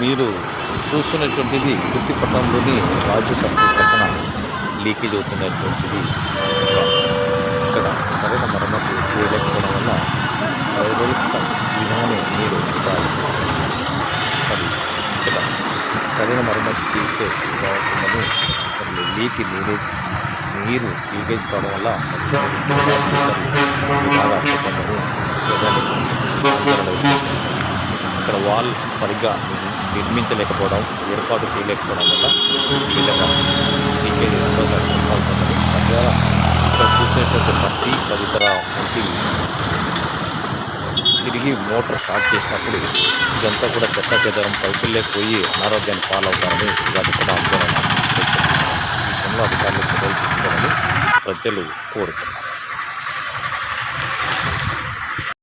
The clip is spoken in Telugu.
మీరు చూస్తున్నటువంటిది కుర్తిపట్నంలోని రాజు సర్కిల్ పక్కన లీకేజ్ అవుతున్నటువంటిది. ఇక్కడ సరైన మరమ్మతు చేయలేకపోవడం వల్ల పది రోజుల క్రితం ఈ విధంగానే నీరు మరి ఇక్కడ సరైన మరమ్మతు చేస్తే బాగుంటుందని మరి లీక్ నీరు నీరు లీకేజ్ కావడం వల్ల బాగా ఇబ్బందులు ఇక్కడ వాల్ సరిగ్గా నిర్మించలేకపోవడం ఏర్పాటు చేయలేకపోవడం వల్ల ఈ విధంగా లీకేజ్ రెండోసారి కొనసాగుతుంది. తద్వారా ఇక్కడ చూసినటువంటి పత్తి తదితర వంటి తిరిగి మోటార్ స్టార్ట్ చేసినప్పుడు ఇదంతా కూడా చెత్త చెదరం పైపుల్లే పోయి అనారోగ్యాన్ని పాలవుతారని వాటి కూడా ఆందోళన ఈ విషయంలో అధికారులు చర్యలు తీసుకోవాలని ప్రజలు కోరుతున్నారు.